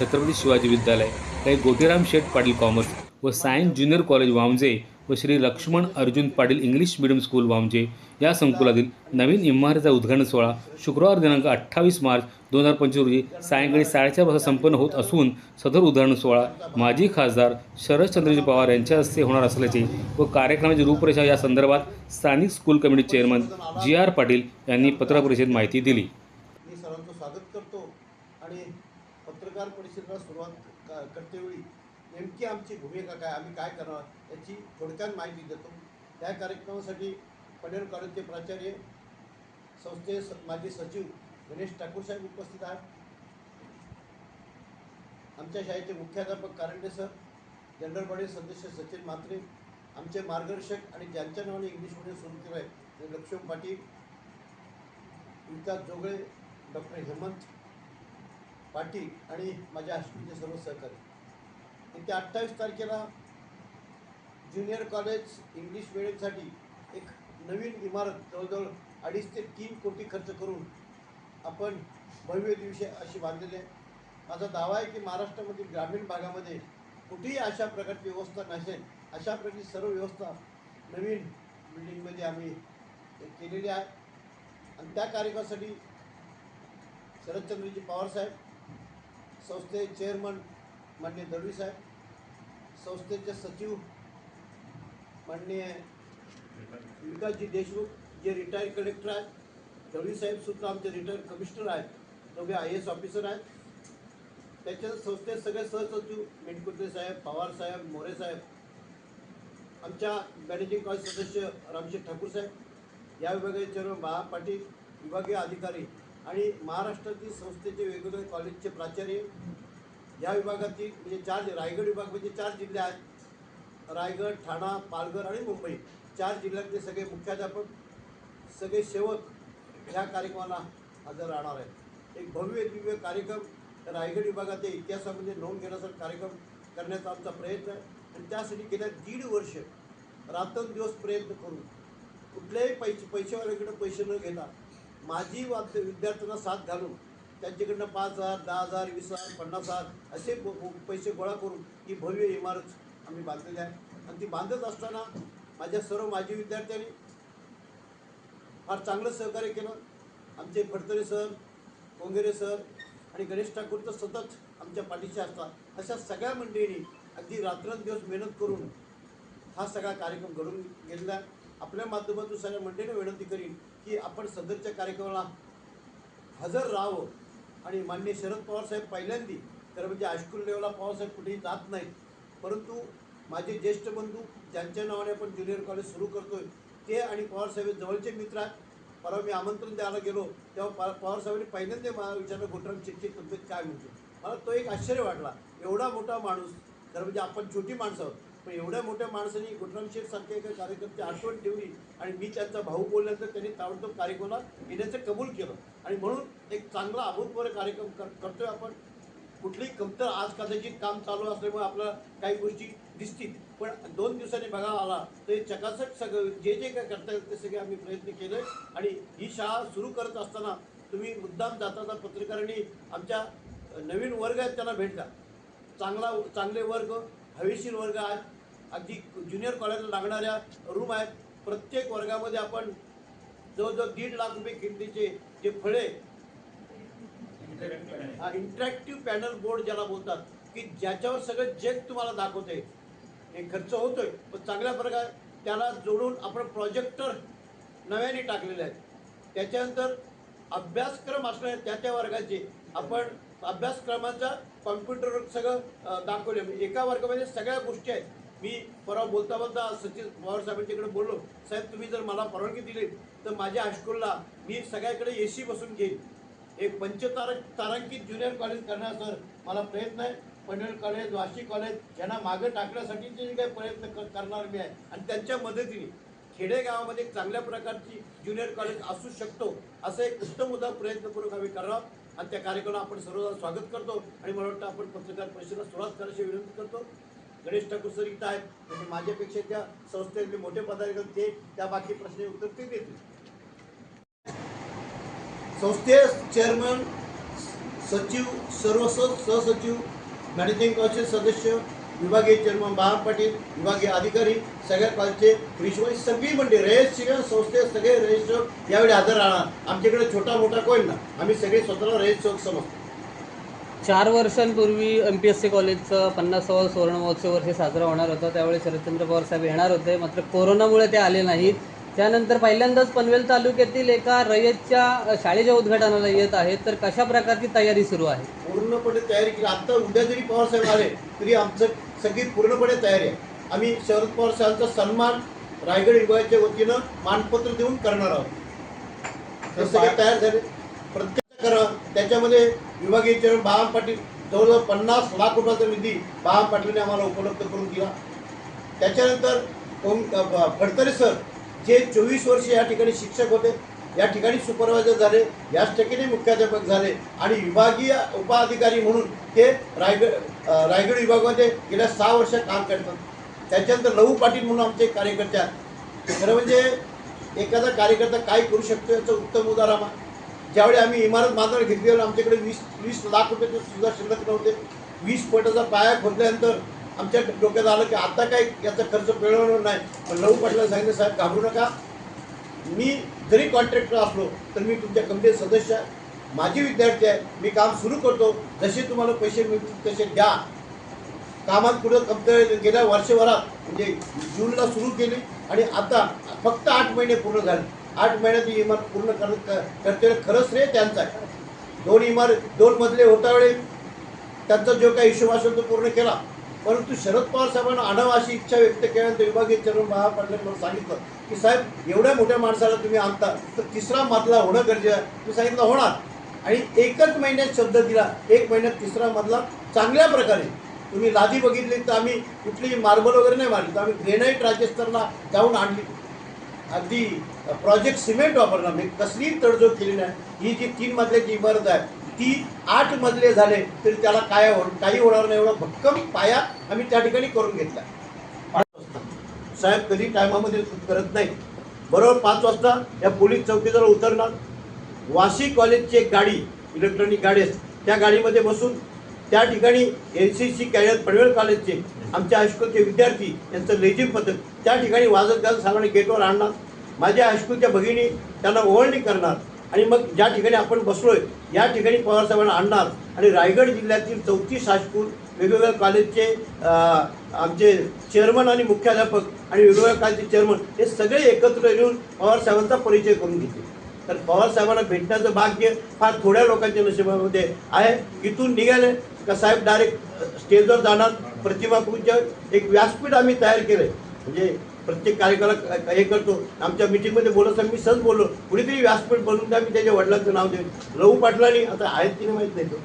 छत्रपती शिवाजी विद्यालय काही गोटीराम शेठ पाटील कॉमर्स व सायन्स ज्युनियर कॉलेज वामजे व Shri Laxman Arjun Patil English medium school Wamje या संकुलातील नवीन इमारतीचा उद्घाटन सोहळा शुक्रवार दिनांक अठ्ठावीस मार्च दोन हजार पंचवीस रोजी सायंकाळी साडेचार वाजता संपन्न होत असून सदर उद्घाटन सोहळा माजी खासदार शरदचंद्रजी पवार यांच्या हस्ते होणार असल्याचे व कार्यक्रमाची रूपरेषा या संदर्भात स्थानिक school committee chairman G R Patil यांनी पत्रपरिषदेत माहिती दिली. मी सर्वांचं स्वागत करतो आणि पत्रकार परिषदेला सुरुवात करतेवेळी नेमकी आमची भूमिका काय आम्ही काय करणार याची थोडक्यात माहिती देतो. त्या कार्यक्रमासाठी पटेल कॉलेजचे प्राचार्य संस्थे स- माजी सचिव गणेश ठाकूर साहेब उपस्थित आहेत. आमच्या शाळेचे मुख्याध्यापक कारंडे सर जनरल बॉडी सदस्य सचिन म्हात्रे आमचे मार्गदर्शक आणि ज्यांच्या नावाने इंग्लिश मीडियम सुरू केलं आहे ते लक्ष्मण पाटील विकास जोगळे डॉक्टर हेमंत पाटील आणि माझ्या हायस्कूलचे सर्व सहकारी. येत्या अठ्ठावीस तारखेला ज्युनियर कॉलेज इंग्लिश मिडियमसाठी एक नवीन इमारत जवळजवळ अडीच ते तीन कोटी खर्च करून आपण भव्य दिवशी अशी बांधलेली आहे. माझा दावा आहे की महाराष्ट्रामधील ग्रामीण भागामध्ये कुठेही अशा प्रकारची व्यवस्था नसेल अशा प्रकारची सर्व व्यवस्था नवीन बिल्डिंगमध्ये आम्ही केलेली आहे. आणि त्या कार्यक्रमासाठी शरदचंद्रजी पवारसाहेब संस्थे चेअरमन माननीय दळवी साहेब संस्थेचे सचिव माननीय विकासजी देशमुख जे रिटायर्ड कलेक्टर आहेत. दळवी साहेब सुद्धा आमचे रिटायर्ड कमिशनर आहेत. दोघे आय एस ऑफिसर आहेत. त्याच्या संस्थेत सगळे सहसचिव मेणकुर्ते साहेब पवार साहेब मोरे साहेब आमच्या मॅनेजिंग कॉलेज सदस्य रामशेठ ठाकूर साहेब या विभागाचे चेअरमन बाळा पाटील विभागीय अधिकारी आणि महाराष्ट्रातील संस्थेचे वेगवेगळे कॉलेजचे प्राचार्य या विभागातील म्हणजे चार रायगड विभाग म्हणजे चार जिल्हे आहेत. रायगड ठाणा पालघर आणि मुंबई. चार जिल्ह्यातले सगळे मुख्याध्यापक सगळे सेवक ह्या कार्यक्रमाला हजर राहणार आहेत. एक भव्य दिव्य कार्यक्रम रायगड विभागाच्या इतिहासामध्ये नोंद घेण्यासारखा कार्यक्रम करण्याचा आमचा प्रयत्न आहे. आणि त्यासाठी गेल्या दीड वर्ष रात्रंदिवस प्रयत्न करून कुठल्याही पैसे पैसेवाल्याकडे पैसे न घेता माझी वाद विद्यार्थ्यांना साथ घालून त्यांच्याकडनं पाच हजार दहा हजार वीस हजार पन्नास हजार असे पैसे गोळा करून ही भव्य इमारत आम्ही बांधलेली आहे. आणि ती बांधत असताना माझ्या सर्व माजी विद्यार्थ्यांनी फार चांगलं सहकार्य केलं. आमचे फडतरे सर कोंगेरे सर आणि गणेश ठाकूर तर सतत आमच्या पाठीशी असतात. अशा सगळ्या मंडळींनी अगदी रात्रंदिवस मेहनत करून हा सगळा कार्यक्रम घडून गेलेला आहे. आपल्या माध्यमातून सगळ्या मंडळीने विनंती करीन की आपण सदरच्या कार्यक्रमाला हजर राहावं. आणि माननीय शरद पवार साहेब पहिल्यांदी तर म्हणजे हायस्कूल लेवलला पवारसाहेब कुठेही जात नाहीत. परंतु माझे ज्येष्ठ बंधू ज्यांच्या नावाने आपण ज्युनियर कॉलेज सुरू करतोय ते आणि पवारसाहेब जवळचे मित्र आहेत. परवा मी आमंत्रण द्यायला गेलो तेव्हा पा पवारसाहेबांनी पहिल्यांदा मला विचारलं घोटराम चिठ्ठी तब्येत काय म्हणते मला तो एक आश्चर्य वाटला. एवढा मोठा माणूस तर म्हणजे आपण छोटी माणसं पण एवढ्या मोठ्या माणसाने गोटराम शेठ सारख्या एका कार्यकर्त्याची आठवण ठेवली आणि मी त्यांचा भाऊ बोलल्यानंतर त्यांनी ताबडतोब कार्यक्रमाला येण्याचं कबूल केलं. आणि म्हणून एक चांगला अभूतपूर्व कार्यक्रम कर करतोय आपण. कुठलीही कमतर आज कदाचित काम चालू असल्यामुळे आपल्याला काही गोष्टी दिसतील. पण दोन दिवसांनी बघा आला तर चकाचक सगळं जे जे काय करता येईल ते सगळे आम्ही प्रयत्न केले. आणि ही शाळा सुरू करत असताना तुम्ही मुद्दाम जाताना पत्रकारांनी आमच्या नवीन वर्ग आहेत त्यांना भेटला चांगला चांगले वर्ग हवेशीर वर्ग आहेत. अगदी ज्युनियर कॉलेजला लागणाऱ्या रूम आहेत. प्रत्येक वर्गामध्ये आपण जवळजवळ दीड लाख रुपये किमतीचे जे फळे हा इंटरॅक्टिव्ह पॅनल बोर्ड ज्याला बोलतात की ज्याच्यावर सगळं जग तुम्हाला दाखवते. हे खर्च होतोय पण चांगल्या प्रकारे त्याला जोडून आपण प्रोजेक्टर नव्याने टाकलेले आहेत. त्याच्यानंतर अभ्यासक्रम असणारे त्या त्या वर्गाचे. आपण अभ्यासक्रमाचा कॉम्प्युटरवर सगळं दाखवले. म्हणजे एका वर्गामध्ये सगळ्या गोष्टी आहेत. मी परवा बोलता बोलता सचिन पवार साहेबांच्याकडे बोललो साहेब तुम्ही जर मला परवानगी दिली तर माझ्या हायस्कूलला मी सगळ्याकडे ए सी बसून घेईन. एक पंचतारक तारांकित ज्युनियर कॉलेज करण्याचा मला प्रयत्न आहे. पनवेल कॉलेज वाशी कॉलेज यांना मागं टाकण्यासाठीचे जे काही प्रयत्न कर- करणार मी आहे. आणि त्यांच्या मदतीने खेडेगावामध्ये एक चांगल्या प्रकारची ज्युनियर कॉलेज असू शकतो असं एक उत्तम उदा प्रयत्नपूर्वक आम्ही करावा. आणि त्या कार्यक्रमाला आपण सर्वदा स्वागत करतो. आणि मला वाटतं आपण पत्रकार परिषदेला सुरुवात करायची विनंती करतो. गणेश ठाकूर सर इथं आहेत. म्हणजे माझ्यापेक्षा त्या संस्थेतले मोठे पदाधिकारी ते त्या बाकी प्रश्न उत्तर ते देतील. संस्थे चेअरमन सचिव सर्व सहसचिव मॅनेजिंग काउन्सिल सदस्य विभागीय चेअरमन बाळा पाटील विभागीय अधिकारी सगळ्या कॉलेजचे प्रिन्सिपल सगळी मंडळी रयत संस्थे संस्थेत सगळे रजिस्टर यावेळी हजर राहणार. आमच्याकडे छोटा मोठा कोण ना आम्ही सगळे स्वतःला रयत समजतो. चार वर्षांपूर्वी एम पी एस सी कॉलेजचं पन्नासावं सुवर्ण महोत्सव वर्ष साजरा होणार होता. त्यावेळी शरदचंद्र पवार साहेब येणार होते. मात्र कोरोनामुळे ते आले नाहीत. त्यानंतर पहिल्यांदाच पनवेल तालुक्यातील एका रयतच्या शाळेच्या उद्घाटनाला येत आहेत. तर कशा प्रकारची तयारी सुरू आहे? पूर्णपणे तयारी केली. आता उद्या जरी पवारसाहेब आले तरी आमचं सगळी पूर्णपणे तयारी आहे. आम्ही शरद पवार साहेबांचा सन्मान रायगड विभागाच्या वतीनं मानपत्र देऊन करणार आहोत. तयार झाले. प्रत्येक करा त्याच्यामध्ये विभागीय चेअरमन बाळाम पाटील जवळजवळ पन्नास लाख रुपयाचा निधी बाळाम पाटीलने आम्हाला उपलब्ध करून दिला. त्याच्यानंतर ओम फडतरे सर जे चोवीस वर्ष या ठिकाणी शिक्षक होते या ठिकाणी सुपरवायझर झाले याच ठिकाणी मुख्याध्यापक झाले आणि विभागीय उपअधिकारी म्हणून ते रायगड रायगड विभागामध्ये गेल्या सहा वर्ष काम करतात. त्याच्यानंतर लहू पाटील म्हणून आमचे कार्यकर्ते आहेत. खरं म्हणजे एखादा कार्यकर्ता काय करू शकतो याचं उत्तम उदाहरण ज्यावेळी आम्ही इमारत बांधणार घेतली त्यावेळी आमच्याकडे वीस वीस लाख रुपयाचे सुद्धा शिल्लक नव्हते. वीस पटाचा पाया खोदल्यानंतर आमच्या डोक्यात आलं की आता काय याचा खर्च मिळवणार नाही. पण लहू पाटलांना सांगितलं साहेब घाबरू नका. मी जरी कॉन्ट्रॅक्टर असलो तर मी तुमच्या कंपनीत सदस्य आहे. माझे विद्यार्थी आहे. मी काम सुरू करतो. जसे तुम्हाला पैसे मिळतील तसे द्या. कामात पुढं कमतर गेल्या वर्षभरात म्हणजे जूनला सुरू केली आणि आता फक्त आठ महिने पूर्ण झाले. आठ महिन्यात ही इमारत पूर्ण कर करते खरंच श्रेय त्यांचा आहे. दोन इमारत दोन मजले होता वेळी त्यांचा जो काही हिशोब असेल तो पूर्ण केला. परंतु शरद पवार साहेबांना आणावं अशी इच्छा व्यक्त केल्यानंतर विभागीय चरण बाळा पाटलांनी मला सांगितलं की साहेब एवढ्या मोठ्या माणसाला तुम्ही आणता तर तिसरा मधला होणं गरजेचं आहे. मी सांगितलं होणार. आणि एकच महिन्यात शब्द दिला. एक महिन्यात तिसरा मधला चांगल्या प्रकारे. तुम्ही लादी बघितली तर आम्ही कुठली मार्बल वगैरे नाही मारली. तर आम्ही ग्रेनाईट राजस्थानला जाऊन आणली. अगदी प्रोजेक्ट सिमेंट वापरणार नाही कसलीही तडजोड केली नाही. ही जी तीन मजल्याची इमारत आहे ती आठ मजले झाले तरी त्याला काय हो काही होणार नाही एवढा भक्कम पाया आम्ही त्या ठिकाणी करून घेतला. साहेब कधी टायमामध्ये करत नाही. बरोबर पाच वाजता या पोलीस चौकीजवळ उतरणार. वाशी कॉलेजची एक गाडी इलेक्ट्रॉनिक गाडी असते. त्या गाडीमध्ये बसून त्या ठिकाणी N C C cadet Panvel कॉलेजचे आमच्या हायस्कूलचे विद्यार्थी यांचं लेझिम पथक त्या ठिकाणी वाजत गाजत सांगणे गेटवर आणणार. माझ्या हायस्कूलच्या भगिनी त्यांना ओवळणी करणार. आणि मग ज्या ठिकाणी आपण बसलोय या ठिकाणी पवारसाहेबांना आणणार. आणि रायगड जिल्ह्यातील चौतीस हायस्कूल वेगवेगळ्या कॉलेजचे आमचे चेअरमन आणि मुख्याध्यापक आणि वेगवेगळ्या कॉलेजचे चेअरमन हे सगळे एकत्र येऊन पवारसाहेबांचा परिचय करून घेतील. तर पवारसाहेबांना भेटण्याचं भाग्य फार थोड्या लोकांच्या नशिबामध्ये आहे. इथून निघाले का साहेब डायरेक्ट स्टेजवर जाणार. प्रतिमा पूजा एक व्यासपीठ आम्ही तयार केलं आहे म्हणजे प्रत्येक कार्यक्रमाला हे करतो. आमच्या मिटिंगमध्ये बोलत असताना मी सहज बोललो कुणीतरी व्यासपीठ बनवून द्या मी त्याच्या वडिलांचं नाव देईन. लहू पाटलांनी आता आहेत की नाही माहीत नाही तो.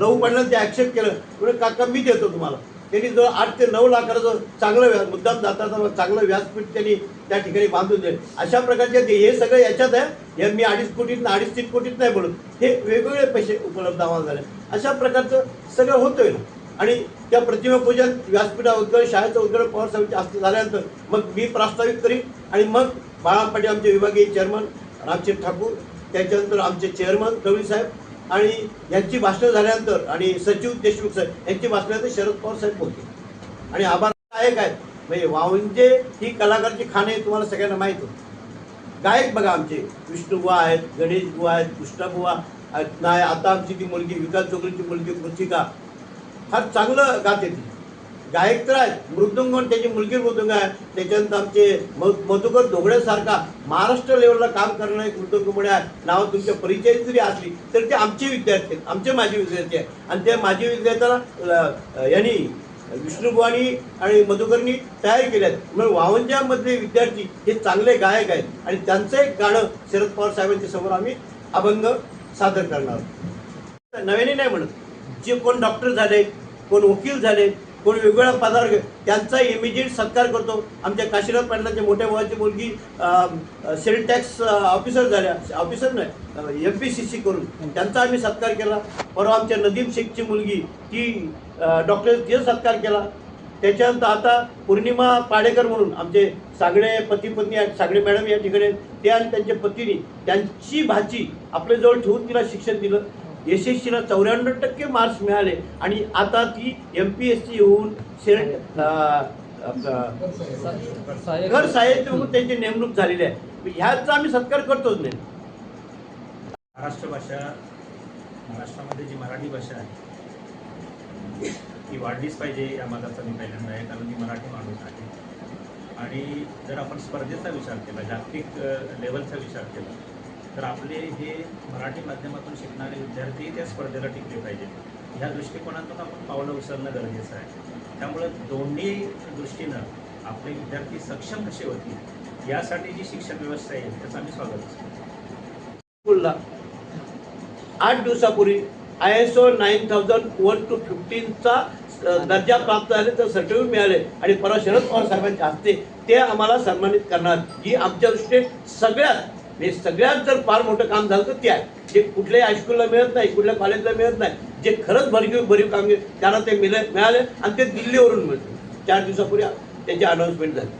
लहू पाटलांनी ते ॲक्सेप्ट केलं. म्हणजे काका मी देतो तुम्हाला. त्यांनी जवळ आठ ते नऊ लाखाचं चांगलं व्या मुद्दाम जाता चांगलं व्यासपीठ त्यांनी त्या ठिकाणी बांधून दिले. अशा प्रकारचे ते हे सगळं याच्यात आहे. हे मी अडीच कोटीत ना अडीच तीन कोटीत नाही बोलत. हे वेगवेगळे पैसे उपलब्ध आम्हाला झाले. अशा प्रकारचं सगळं होतंय ना. आणि त्या प्रतिमापूजन व्यासपीठा उद्घाटन शाळेचं उद्घाटन पवार साहेबांच्या हस्ते झाल्यानंतर मग मी प्रास्ताविक करीन. आणि मग बाळा पाटील आमचे विभागीय चेअरमन रामचंद्र ठाकूर त्याच्यानंतर आमचे चेअरमन कवी साहेब आणि यांची भाषणं झाल्यानंतर आणि सचिव देशमुख साहेब यांची भाषणानंतर शरद पवार साहेब होते आणि आभार आहे काय? म्हणजे वावंजे ही कलाकारची खाणे तुम्हाला सगळ्यांना माहीत होतं. गायक बघा आमचे? विष्णुबुवा आहेत गणेश बुवा आहेत कृष्णाबुवा आहेत. नाही आता आमची ती मुलगी विकास जोगरीची मुलगी कृतिका फार चांगलं गाते ती. गायक तर आहेत. मृदुंग त्याची मुलगी मृदुंग आहे. त्याच्यानंतर आमचे म मधुकर धोगड्यासारखा महाराष्ट्र लेवलला काम करणारे मृदुंगमुळे आहे नावं तुमच्या परिचय जरी असली तर ते आमचे विद्यार्थी आहेत. आमचे माजी विद्यार्थी आहेत. आणि त्या माजी विद्यार्थ्याला यांनी विष्णुभवानी आणि मधुकरनी तयार आहेत म्हणून वावंजामधले विद्यार्थी हे चांगले गायक आहेत. आणि त्यांचं एक गाणं शरद पवार साहेबांच्या समोर आम्ही अभंग सादर करणार आहोत. नव्याने नाही म्हणत. जे कोण डॉक्टर झाले कोण वकील झाले कोण वेगवेगळ्या पदावर त्यांचा इमिजिएट सत्कार करतो. आमच्या काशीनाथ पाटलांच्या मोठ्या भावाची मुलगी सेल टॅक्स ऑफिसर झाल्या. ऑफिसर नाही एम पी सी सी करून. त्यांचा आम्ही सत्कार केला. परवा आमच्या नदीम शेखची मुलगी ती डॉक्टर तिचा सत्कार केला. त्याच्यानंतर आता पौर्णिमा पाडेकर म्हणून आमचे सागडे पती पत्नी आहेत सागडे मॅडम या ठिकाणी ते आणि त्यांच्या पतीने त्यांची भाची आपल्याजवळ ठेवून तिला शिक्षण दिलं. एस एस सीला चौऱ्याण्णव टक्के मार्क्स मिळाले. आणि आता ती एम पी एस सी येऊन सेट घर साहित्य म्हणून त्यांची नेमणूक झालेली आहे. ह्याचा आम्ही सत्कार करतोच नाही. महाराष्ट्र भाषा महाराष्ट्रामध्ये जी मराठी भाषा आहे ती वाढलीच पाहिजे या मताचा मी पहिल्यांदा आहे कारण मी मराठी माणूस आहे. आणि जर आपण स्पर्धेचा विचार केला जागतिक लेवलचा विचार केला तर आपले हे मराठी माध्यमातून शिकणारे विद्यार्थी त्या स्पर्धेला टिकले पाहिजेत ह्या दृष्टिकोनातून आपण पावलं उचलणं गरजेचं आहे. त्यामुळं दोन्ही दृष्टीनं आपले विद्यार्थी सक्षम कसे होतील यासाठी जी शिक्षण व्यवस्था आहे त्याचं आम्ही स्वागत बोलला. आठ दिवसापूर्वी I S O nine thousand one two फिफ्टीनचा दर्जा प्राप्त झाले तर सर्टिफिकेट मिळाले आणि परवा शरद पवार साहेबांच्या हस्ते ते आम्हाला सन्मानित करणार. ही आमच्या दृष्टीने सगळ्यात म्हणजे सगळ्यात जर फार मोठं काम झालं तर ते आहे. जे कुठल्याही हायस्कूलला मिळत नाही कुठल्या कॉलेजला मिळत नाही जे खरंच भरगीव भरीव कामगिरी त्यांना ते मिळ मिळाले आणि ते दिल्लीवरून मिळतं. चार दिवसापूर्वी त्याची अनाऊन्समेंट झाली.